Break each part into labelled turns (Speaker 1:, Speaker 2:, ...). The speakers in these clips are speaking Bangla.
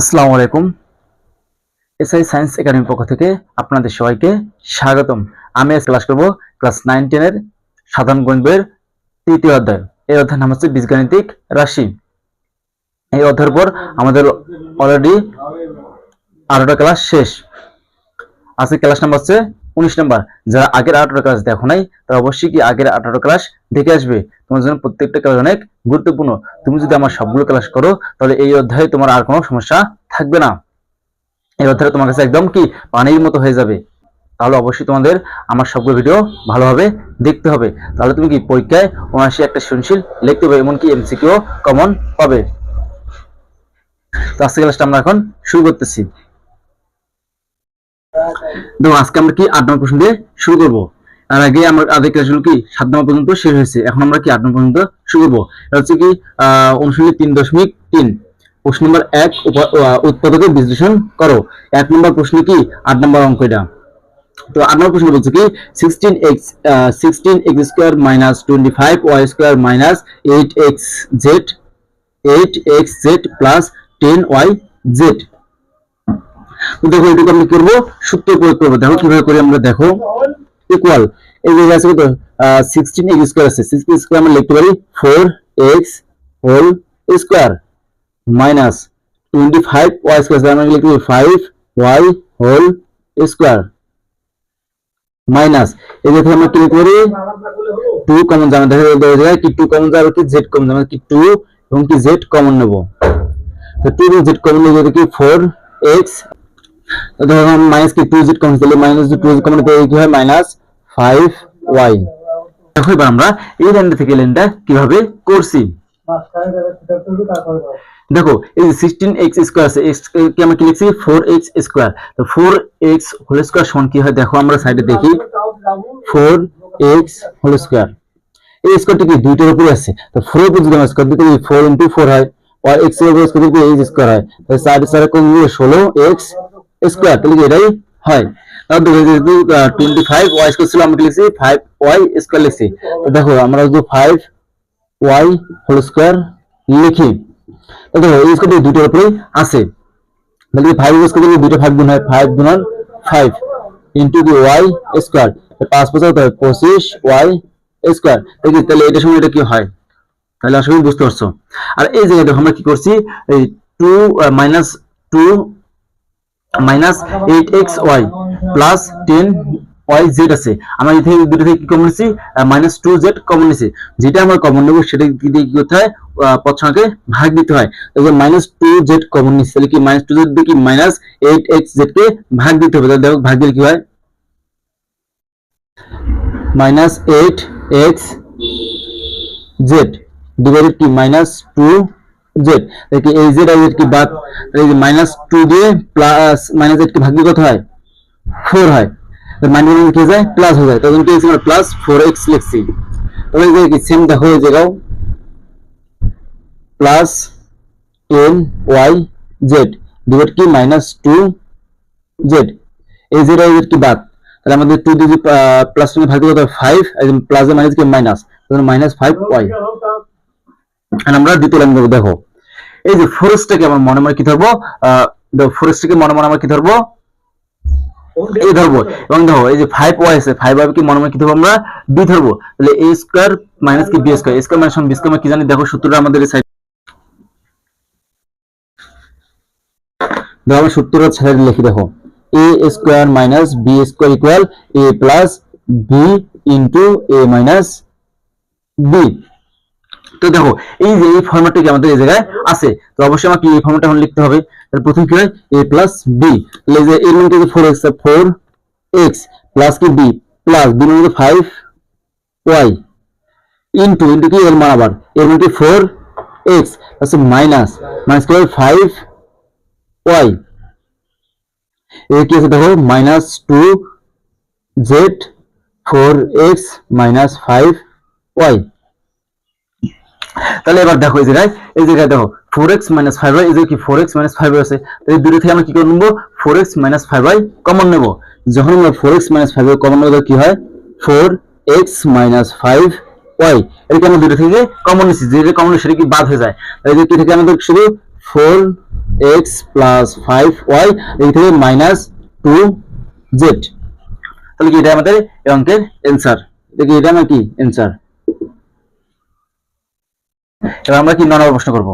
Speaker 1: আসসালামু আলাইকুম। এসআই সায়েন্স একাডেমির পক্ষ থেকে আপনাদের সবাইকে স্বাগতম। আমি আজ ক্লাস করব ক্লাস নাইন টেনের সাধারণ গণিত বইয়ের তৃতীয় অধ্যায়। এই অধ্যায়ের নাম হচ্ছে বীজগাণিতিক রাশি। এই অধ্যায়ের পর আমাদের অলরেডি আঠারোটা ক্লাস শেষ। আজকে ক্লাস নাম্বার হচ্ছে উনিশ নাম্বার, যারা আগের আঠারো ক্লাস দেখো নাই, তারা অবশ্যই কি আগের আঠারো ক্লাস দেখে আসবে। তোমার জন্য প্রত্যেকটা ক্লাস অনেক গুরুত্বপূর্ণ। তুমি যদি আমার সবগুলো ক্লাস করো, তাহলে এই অধ্যায়ে তোমার আর কোনো সমস্যা থাকবে না। এই অধ্যায়ে তোমার কাছে একদম কি পানির মতো হয়ে যাবে। তাহলে অবশ্যই তোমাদের আমার সবগুলো ভিডিও ভালোভাবে দেখতে হবে। তাহলে তুমি কি পরীক্ষায় অনায়াসে একটা সৃজনশীল লিখতে হবে এমনকি এমসিকিউ কমন পাবে। তো আজকে ক্লাসটা আমরা এখন শুরু করতেছি। দেখো, আজকে আমরা কি আট নম্বর প্রশ্ন দিয়ে শুরু করব? আর আগে আমার আগে ক্লাসগুলো কি, সাত নম্বর পর্যন্ত শেষ হয়েছে। এখন আমরা কি আট নম্বর পর্যন্ত শুরু করব? হচ্ছে কি অনুশীলনী তিন দশমিক তিন। প্রশ্ন নম্বর এক উৎপাদকের বিশ্লেষণ করো। এক নম্বর প্রশ্ন কি, আট নম্বর অঙ্ক এটা। তো আট নম্বর প্রশ্ন বলছে কি sixteen x sixteen x square minus twenty five y square minus eight x z eight x z plus ten y z দেখো, এটুকু আমরা কি করব, সূত্র প্রয়োগ করব। দেখো কীভাবে করি আমরা, দেখো। ইকুয়াল এই যে আছে কত? সিক্সটিন এক্স স্কোয়ার আছে। সিক্সটিন স্কোয়ার আমরা লিখতে পারি four x whole square minus twenty five y square আমরা লিখতে পারি five y whole square minus এই যে আমরা কি করি টু কমন জানা, দেখা যায় কি টু কমন যাবে, কি জেড কমন যাবে কি টু এবং কি জেড কমন নেব। তো টু জেড কমন নেব কি ফোর এক্স ধরো মাইনাস কি? টু জেড কমন তাহলে মাইনাস টু জেড কমন পেয়ে কি হয়? মাইনাস ফাইভ ওয়াই দেখো এবার আমরা এই লাইনটা থেকে লাইনটা কীভাবে করছি? দেখো, এই সিক্সটিন এক্স স্কোয়ার আছে, x কে আমরা কি লিখছি? ফোর এক্স স্কোয়ার তো ফোর এক্স হোল স্কোয়ার সমান কি হয়? দেখো, আমরা সাইডে দেখি। ফোর এক্স হোল স্কোয়ার এই স্কোয়ারটা কি? দুইটার উপরে আছে। তো ফোর উপর যদি আমরা স্কোয়ার দিতে ফোর ইন্টু ফোর হয় আর এক্সের উপর স্কোয়ার দিতে এইচ স্কোয়ার হয়। তাহলে কোন দিকে ষোলো। এক্স স্কোয়ার তাহলে এটাই হয় ওয়াই স্কোয়ার স্কোয়ার লিখছি? Five y five into the y square পাঁচ হয় পঁচিশ ওয়াই স্কোয়ার তাহলে এটার সঙ্গে এটা কি হয়? তাহলে আশা করি বুঝতে পারছ। আর এই জায়গায় আমরা কি করছি? এই two minus two minus eight x y plus ten y z আছে। আমরা এই থেকে দুটো থেকে কি কমন নিচ্ছি মাইনাস টু জেড কমন নিচ্ছি যেটা আমরা কমন নেব, সেটা কি দিয়ে কি করতে হয়? পছন্দকে ভাগ দিতে হয়। তাহলে মাইনাস টু জেড কমন নিচ্ছি তাহলে কি মাইনাস টু জেড দিয়ে কি মাইনাস এইট এক্স জেড কে ভাগ দিতে হবে? তাহলে দেখো, ভাগ দিলে কি হয়? Minus eight x z. Divided কি? মাইনাস টু জেড দেখি এই জেড আর কি বাদ, এই যে মাইনাস টু দিয়ে প্লাস মাইনাস এইট কি ভাগ দিয়ে কত হয়? ফোর হয়। মাইনাস কি যায় প্লাস হয়ে যায়। তখন কি আমরা প্লাস ফোর এক্স লিখছি। তবে এই যে কি সেম দেখো, এই জায়গাও plus ten y z divide কি? মাইনাস টু জেড এই জেড আর কি বাদ? তাহলে আমাদের টু দিয়ে প্লাস সঙ্গে ভাগ দিয়ে কত ফাইভ প্লাস মাইনাস কি মাইনাস তখন মাইনাস ফাইভ ওয়াই আমরা দ্বিতীয় লাইন দেখো। এই যে ফোরেস্টটাকে আমরা মনে মনে কি ধরবো? ফোরেস্টটাকে মনে মনে আমরা কি ধরবো? এই ধরবো। এবং দেখো, এই যে ফাইভ ওয়াই আছে ফাইভ ওয়াই কি মনে মনে কি ধরবো আমরা? বি ধরবো। তাহলে এ স্কোয়ার মাইনাস কি b square square minus b square কি জানি? দেখো সূত্রটা আমাদের সাইড দেখো আমরা সূত্রটা সাইডে লিখি, দেখো। A square minus b square equal a plus b into a minus b তো দেখো, এই যে এই ফর্মেটটা কি আমাদের এই জায়গায় আছে? তো অবশ্যই আমাকে এই ফর্মেটটা এখন লিখতে হবে। তাহলে প্রথম কি হয়? A প্লাস বি এই যে এর মধ্যে four x four x plus কি? বি প্লাস বি মধ্যে ফাইভ ওয়াই ইন্টু ইন্টু কি? এর মান আবার। এর মধ্যে ফোর এক্স আছে মাইনাস মাইনাস কি হবে? ফাইভ ওয়াই এর কি আছে? দেখো minus two z four x minus five y তাহলে এবার দেখো, এই জায়গায় এই জায়গায় দেখো four x minus five y এই যে কি ফোর এক্স মাইনাস ফাইভ আছে, তাহলে দুটো থেকে আমরা কি করে নেব? Four x minus five y common নেব। যখন আমরা four x minus five y common নেব কি হয়? Four x minus five y এটাকে আমরা দুটো থেকে কমন নিচ্ছি যেটা কমন সেটা কি বাদ হয়ে যায়? তাহলে কি থেকে আমাদের শুধু four x plus five y এই থেকে মাইনাস টু জেড তাহলে কি এটা আমাদের এই অঙ্কের অ্যান্সার দেখি এটা আমার কি অ্যান্সার এবার আমরা কি ন নম্বর প্রশ্ন করব?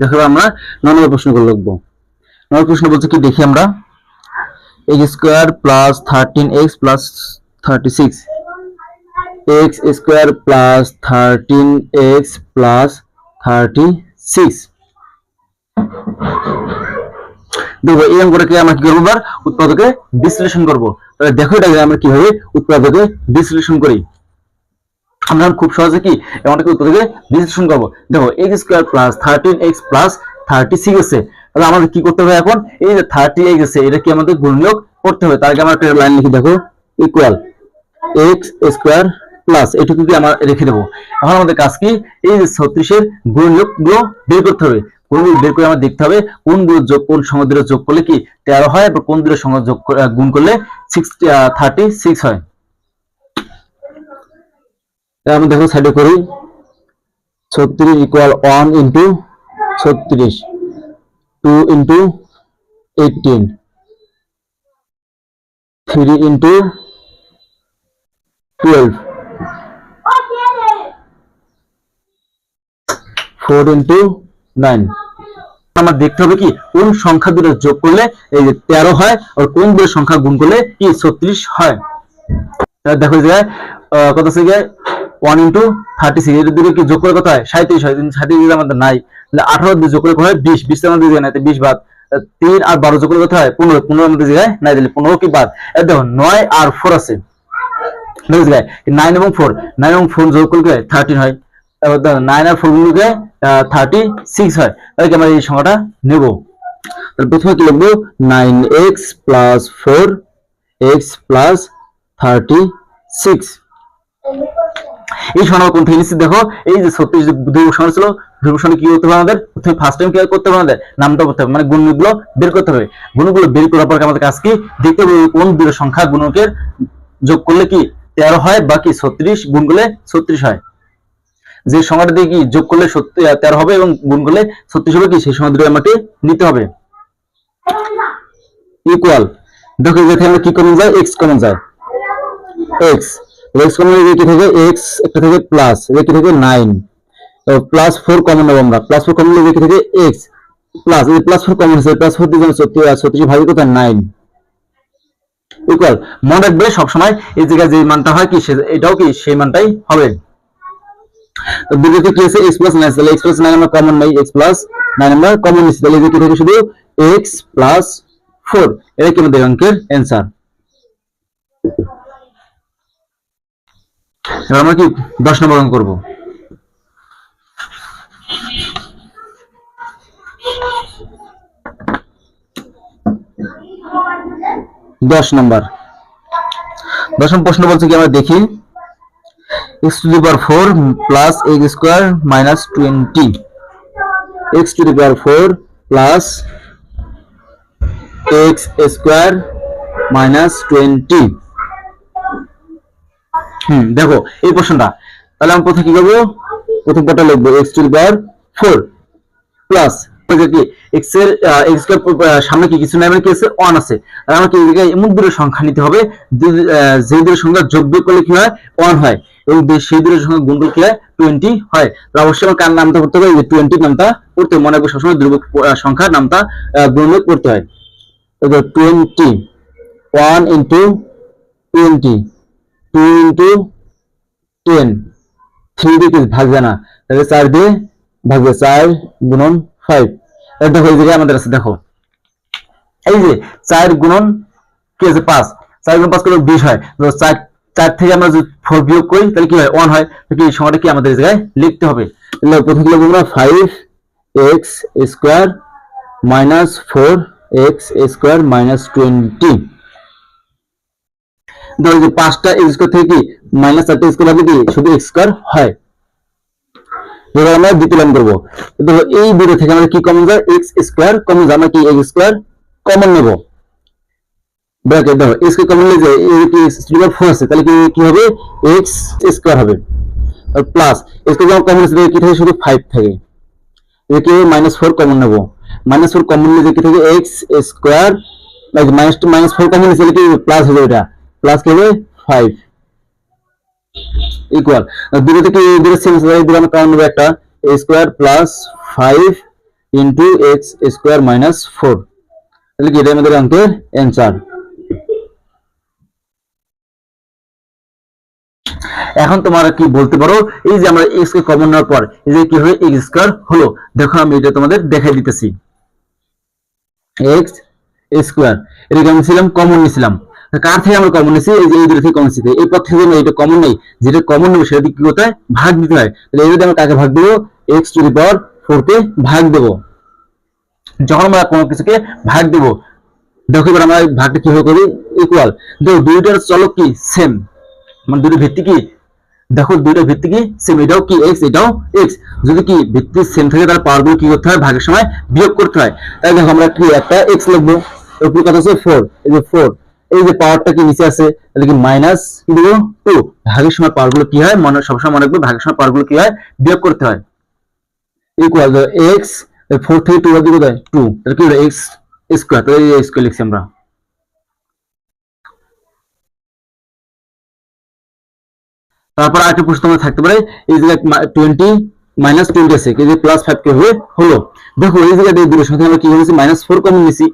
Speaker 1: দেখো আমরা ন নম্বর প্রশ্নগুলো লিখব। নম্বর প্রশ্ন বলছে কি দেখি আমরা? X square plus thirteen x plus thirty six x square plus thirteen x plus thirty six দেখো এই অঙ্কটাকে আমরা কি করব এবার উৎপাদকে বিশ্লেষণ করব। তাহলে দেখো এটাকে আমরা কীভাবে উৎপাদকে বিশ্লেষণ করি। আমরা খুব সহজে কি এমনটাকে উৎপাদকে বিশ্লেষণ করব। দেখো x square plus thirteen x plus thirty six আছে। তাহলে আমাদের কি করতে হবে এখন? এই যে থার্টি এক্স আছে, এটা কি আমাদের গুণনীয়ক করতে হবে। তার আগে আমরা একটা লাইন লিখি, দেখো ইকুয়াল এক্স স্কোয়ার প্লাস এটুকু আমরা রেখে দেবো এখন আমাদের কাজ কি? এই যে ছত্রিশের গুণনীয়কগুলো বের করতে হবে। কোনগুলো বের করে আমার দেখতে হবে? কোন দুটো যোগ, কোন দুটো যোগ করলে কি তেরো হয় কোন সংখ্যা যোগ গুণ করলে সিক্স থার্টি সিক্স হয়? আমরা দেখো সাইডে করি। ছত্রিশ ইকুয়াল ওয়ান ইন্টু ছত্রিশ two into eighteen three into twelve four into nine আমার দেখতে হবে কি, কোন সংখ্যা দুটো যোগ করলে এই যে তেরো হয়, আর কোন দুটো সংখ্যা গুণ করলে কি ছত্রিশ হয়? দেখো যে কত গিয়ে? ওয়ান ইন্টু থার্টি সিক্স এর দিকে কি যোগ করে কত হয়? সাঁত্রিশ হয় সাঁত্রিশ যদি আমাদের নাই। আঠারো দিয়ে যোগ করে কত হয়? বিশ। বিশ আমাদের দিকে নাই বিশ বাদ। তিন আর বারো যোগ করে কত হয়? পনেরো। পনেরো আমাদের জায়গায় নাই দিলে পনেরো কি বাদ? দেখো, নয় আর ফোর আছে। নাইন এবং ফোর নাইন এবং ফোর যোগ করলে থার্টিন হয়। তারপর আর ফোর গুলোকে থার্টি সিক্স হয়। তাহলে আমরা এই সংখ্যাটা নেব? তাহলে প্রথমে কি এই সংখ্যা কোন থেকে দেখো? এই যে সংখ্যা ছিল সংখ্যা কি হবে আমাদের? প্রথমে ফার্স্ট টাইম কি করতে হবে আমাদের? নামটা করতে হবে মানে গুণগুলো বের করতে হবে। গুণগুলো বের করার পর আমাদের কাজ কি? দেখতে হবে কোন দুটো সংখ্যা গুণকের যোগ করলে কি তেরো হয়, বাকি ছত্রিশ গুণ করলে ছত্রিশ হয়। যে সংখ্যাটা দিয়ে কি যোগ করলে সত্যি তেরো হবে এবং গুণ করলে ছত্রিশ হবে কি? সেই সংখ্যা আমাকে নিতে হবে। ইকুয়াল দেখো যেখানে আমরা কি কমন যায়? এক্স কমন যায়। এক্স এক্স কমন কি থেকে? এক্স একটা থেকে প্লাস কি থেকে? নাইন প্লাস ফোর কমন নেব আমরা। প্লাস ফোর কমন নেব কি থেকে? এক্স প্লাস এই প্লাস ফোর কমন হচ্ছে প্লাস ফোর দিয়ে ছত্রিশ ভাবি কোথায় নাইন ইকুয়াল মনে রাখবে সবসময় এই জায়গায় যে মানটা হয় কি এটাও কি সেই মানটাই হবে। তো দুটোতে কি আছে? X প্লাস 9 তাহলে x প্লাস 9 আমরা কমন নাই x প্লাস 9 আমরা কমন নিচ্ছি, তাহলে এদিকে থেকে শুধু x প্লাস 4 এটা কি আমাদের অঙ্কের অ্যান্সার এবার আমরা কি 10 নম্বর অঙ্ক করব? দশ নম্বর। দশম প্রশ্ন বলছে কি আমরা দেখি? X to the power 4 plus x square minus 20 x to the power 4 plus x square minus 20 হুম, দেখো, এই প্রশ্নটা। তাহলে আমি প্রথমে কি করব? প্রথম পদটা লিখব x to the power 4 plus কি, x এর স্কয়ার সামনে কি কিছু নাই মানে কি আছে? 1 আছে। আর আমাকে এমন দুটো সংখ্যা নিতে হবে যে- দুটো সংখ্যা যোগ করলে কি হয়? 1 হয়। এবং সেই দুটো সংখ্যা গুণ করলে কি হয়। তাহলে অবশ্যই আমার কার নামটা করতে হবে? 20 নামটা করতে মনে রাখব সবসময় ধ্রুবক সংখ্যার নামটা আহ, করতে হয়। 20 1 ইনটু 20 2 ইনটু 10 3 দিয়ে কিছু ভাগবে না। তাহলে 4 দিয়ে ভাগবে 4 গুণন 5 এটা এই জায়গায় আমাদের আছে দেখো। এই যে 4 গুণন কি আছে? 5 4 গুণন 5 করলে 20 হয়। তো 4 4 থেকে আমরা যদি 4 বিয়োগ করি তাহলে কি হয়? 1 হয়। তো কি এই সংখ্যাটা কি আমাদের জায়গায় লিখতে হবে? তাহলে প্রথমে লিখব আমরা 5x square minus 4x square minus 20 ধরো যে পাঁচটা এক্স স্কোয়ার থেকে কি মাইনাস চারটা স্কোয়ার হবে কি শুধু এক্স স্কোয়ার হয়। এবার আমরা দ্বিতীয় করব। দেখো এই দুটো থেকে আমরা কি কমন যায়? এক্স স্কোয়ার কমন যায়। আমরা কি এক্স স্কোয়ার কমন নেব? ব্র্যাকেট দেখো এক্স কে কমন নিয়ে কি স্টুডেন্ট ফোর আছে, তাহলে কি কি হবে? এক্স স্কোয়ার হবে। আর প্লাস এক্স কে কমন নিয়ে কি থাকে? শুধু ফাইভ থাকে। একে মাইনাস ফোর কমন নেব। মাইনাস ফোর কমন নিলে কি থাকে? X square minus two minus four common নিলে কি প্লাস হবে এটা। প্লাস কি হবে? ফাইভ ইকুয়াল দুটো থেকে দুটো সেম দুটো আমরা কমন নেব একটা। Square plus five into x square minus four তাহলে কি এটা আমাদের অঙ্কের অ্যান্সার এখন তোমরা কি বলতে পারো, এই যে আমরা এক্স কে কমন নেওয়ার পর, এই যে কি হবে এক্স স্কোয়ার হলো। দেখো আমি এটা তোমাদের দেখাই দিতেছি। এক্স স্কোয়ার এটাকে আমি ছিলাম কমন নিয়েছিলাম কার থেকে আমরা কমন নিয়েছি এই যে এই দুটো থেকে কমন নিয়েছি এই পথ থেকে এটা কমন নেই, যেটা কমন নেব সেটা কি করতে ভাগ দিতে হয়। তাহলে এই আমরা কাকে ভাগ দেবো? X to the power four কে ভাগ দেবো। যখন আমরা কোনো কিছুকে ভাগ দেবো, দেখো এবার আমরা ভাগটা কীভাবে করি? ইকুয়াল দেখো দুইটার চলক কি? সেম মানে দুটো ভিত্তি কি? দেখো দুইটা ভিত্তি কি? সেম এটাও কি এক্স এটাও এক্স যদি কি ভিত্তি সেম থাকে, তাহলে পাওয়ারগুলো কি করতে হয়? ভাগের সময় বিয়োগ করতে হয়। তাই দেখো আমরা কি একটা এক্স লিখব? উপর কথা হচ্ছে ফোর এই যে ফোর এই যে পাওয়ারটা কি নিচে আছে? তাহলে কি মাইনাস কি দেবো? টু ভাগের সময় পাওয়ারগুলো কি হয়? মনে সবসময় মনে রাখবে, ভাগের সময় পাওয়ারগুলো কি হয়? বিয়োগ করতে হয়। ইকুয়াল এক্স ফোর থেকে টু বাদ দিব টু তাহলে কি এক্স স্কোয়ার তাহলে এই স্কোয়ার লিখছি আমরা। তারপর আরেকটা প্রশ্ন তোমার থাকতে পারে, এই জায়গায় টোয়েন্টি মাইনাস টোয়েন্টি আছে কিন্তু প্লাস ফাইভ কে হয়ে হলো। দেখো, এই জায়গায় এই দুটোর সাথে আমরা কি করেছি মাইনাস ফোর কমন নিছি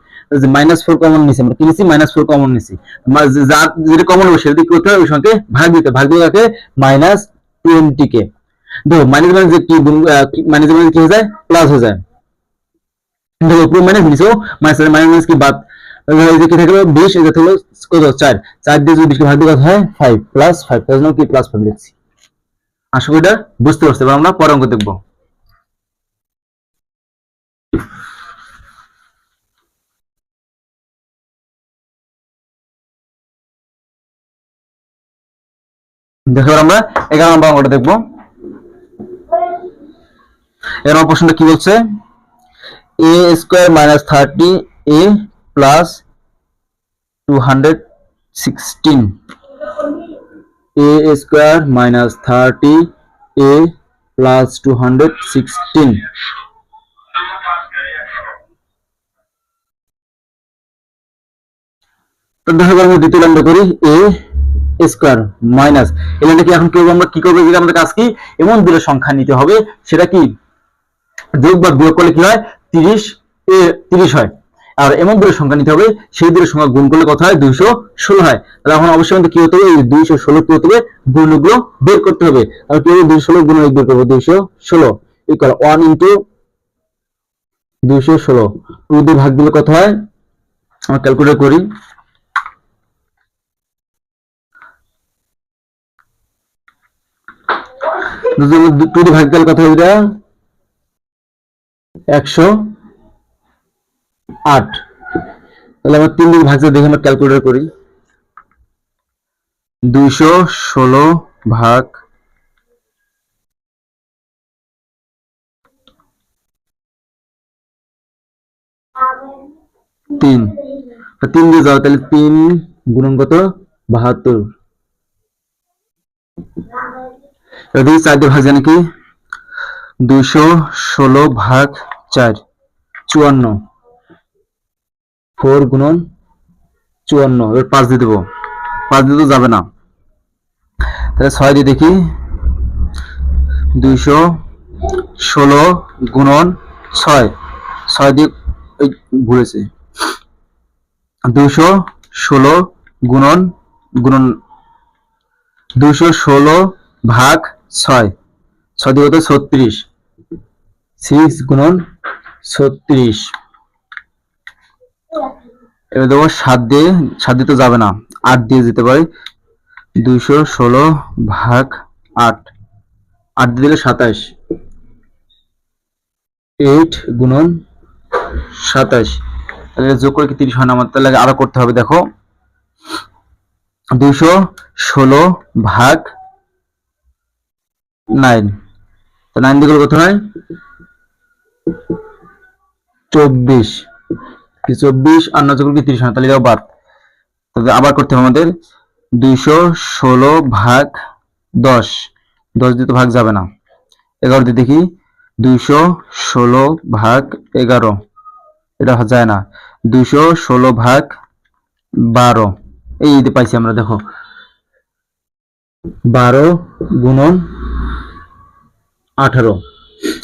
Speaker 1: মাইনাস ফোর কমন নিছি আমরা কি নিছি মাইনাস ফোর কমন নিছি মা- যা যেটা কমন হবে, সেটা কি করতে হবে? ওই সঙ্গে ভাগ দিতে ভাগ দিয়ে রাখে মাইনাস টোয়েন্টি কে। দেখো মাইনাস মাইনাস কি মাইনাস মাইনাস কি হয়ে যায়? প্লাস হয়ে যায়। দেখো উপরে মাইনাস নিচেও মাইনাস মাইনাস কি বাদ বুঝতে পারছি। আমরা পরে দেখব। দেখো আমরা এগারো নম্বর অঙ্কটা দেখব। এর প্রশ্নটা কি বলছে? A square minus thirty a plus two hundred sixteen a square minus thirty a দ্বিতীয় করি স্কোয়ার মাইনাস এখন কি করব আমরা কি করব কাজ কি? এমন দুটো সংখ্যা নিতে হবে, সেটা কি? যোগ বা বিয়োগ করলে কি হয়? তিরিশ, এ তিরিশ হয়। আর এমন দুটো সংখ্যা নিতে হবে, সেই দুটো সংখ্যা গুণ করলে কত হয়? দুইশো ষোলো হয়। তাহলে এখন অবশ্যই আমাদের কি হতে হবে? এই দুইশো ষোলো কি হতে হবে গুণগুলো বের করতে হবে। আর কি হবে? দুইশো ষোলো গুণ বের করব দুইশো ষোলো। ইকুয়াল ওয়ান ইন্টু দুইশো ষোলো। টু দিয়ে ভাগ দিলে কত হয়? আমরা ক্যালকুলেট করি। টু দিয়ে ভাগ দিলে কত হবে এটা একশো। আট। তাহলে আমরা তিন দিন ভাগটা দেখে আমরা ক্যালকুলেটর করি। দুইশো ষোলো ভাগ তিন। তিন দিয়ে যাও, তাহলে তিন গুণন কত? বাহাত্তর। দেখি চার দিয়ে ভাগ জানি দুইশো ষোলো ভাগ চার, চুয়ান্ন। ফোর গুণন চুয়ান্ন। এবার পাঁচ দিয়ে দেবো। পাঁচ দিয়ে তো যাবে না। তাহলে ছয় দিয়ে দেখি। দুইশো ষোলো গুণন ছয়। ছয় দিয়ে ঘুরেছে দুইশো ষোলো গুণন গুণন দুইশো ষোলো ভাগ ছয়। ছয় দিয়ে ছত্রিশ। সিক্স গুণন ছত্রিশ। এবার দেবো সাত দিয়ে সাত দিয়ে তো যাবে না। আট দিয়ে যেতে পারি। দুইশো ষোলো ভাগ আট। আট দিয়ে দিলে সাতাশ এইট গুণন সাতাশ তাহলে যোগ করে কি তিরিশ হয় না আমার? তাহলে আরও করতে হবে, দেখো। দুইশো ষোলো ভাগ নাইন। তো নাইন দিয়ে করলে কত হয়? চব্বিশ। কি চব্বিশ আর নয় যোগ কি তিরিশ তাহলে এটাও বাদ। তাহলে আবার করতে হবে আমাদের দুইশো ষোলো ভাগ দশ। দশ দিয়ে তো ভাগ যাবে না। এগারো দিয়ে দেখি, দুইশো ষোলো ভাগ এগারো। এটা যায় না। দুইশো ষোলো ভাগ বারো। এই যে পাইছি আমরা, দেখো। বারো গুণন আঠারো।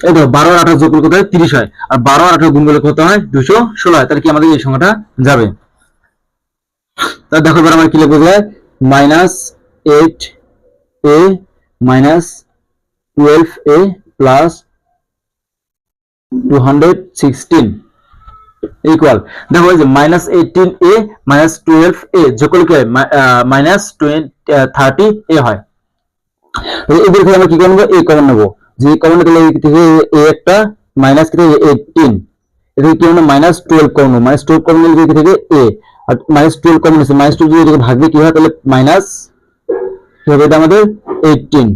Speaker 1: এই দেখো, বারো আর আঠারো যোগ করলে কত হয়? তিরিশ হয়। আর বারো আর আঠারো গুণ করলে কত হয়? দুশো ষোলো হয়। তাহলে কি আমাদের এই সংখ্যাটা যাবে? তাহলে দেখো এবার আমরা কি লিখব যায় minus eight a minus twelve a plus two hundred sixteen. Equal দেখো যে minus eighteen a minus twelve a যোগ করলে কি হয়? মাইনাস টোয়েন্টি থার্টি এ হয়। এদের আমরা কি করব এ কমন নেব। যে কমন নিতে গেলে থেকে এ একটা মাইনাস কি থেকে এইটিন এটা কি হবে minus twelve common minus twelve common এদিকে থেকে? এ। আর মাইনাস টুয়েলভ কমন আছে। মাইনাস টুয়েলভ যদি ভাগবে কি হয়? তাহলে মাইনাস হবে? এটা আমাদের এইটিন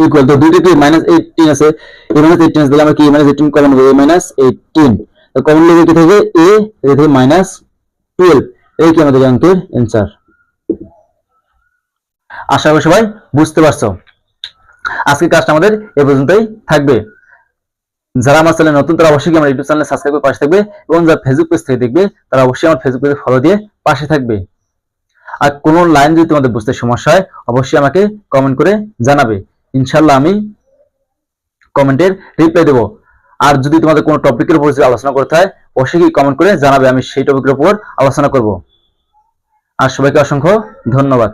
Speaker 1: ইকুয়াল তো দুইটা কি? মাইনাস এইটিন আছে। এ মাইনাস এইটিন আছে। তাহলে আমরা কি? মাইনাস এইটিন কমন নেব এ মাইনাস এইটিন কমন নেবে কি থেকে? এ এদিকে থেকে মাইনাস টুয়েলভ এই কি আমাদের অঙ্কের অ্যান্সার আশা করি সবাই বুঝতে পারছ। আজকের কাজটা আমাদের এ পর্যন্তই থাকবে। যারা আমার চ্যানেল নতুন, তারা অবশ্যই আমার ইউটিউব চ্যানেল সাবস্ক্রাইব করে পাশে থাকবে এবং যারা ফেসবুক পেজ থেকে দেখবে, তারা অবশ্যই আমার ফেসবুক পেজে ফলো দিয়ে পাশে থাকবে। আর কোনো লাইন যদি তোমাদের বুঝতে সমস্যা হয়, অবশ্যই আমাকে কমেন্ট করে জানাবে। ইনশাল্লাহ আমি কমেন্টের রিপ্লাই দেবো। আর যদি তোমাদের কোনো টপিকের উপর যদি আলোচনা করতে হয়, অবশ্যই কমেন্ট করে জানাবে, আমি সেই টপিকের উপর আলোচনা করব। আর সবাইকে অসংখ্য ধন্যবাদ।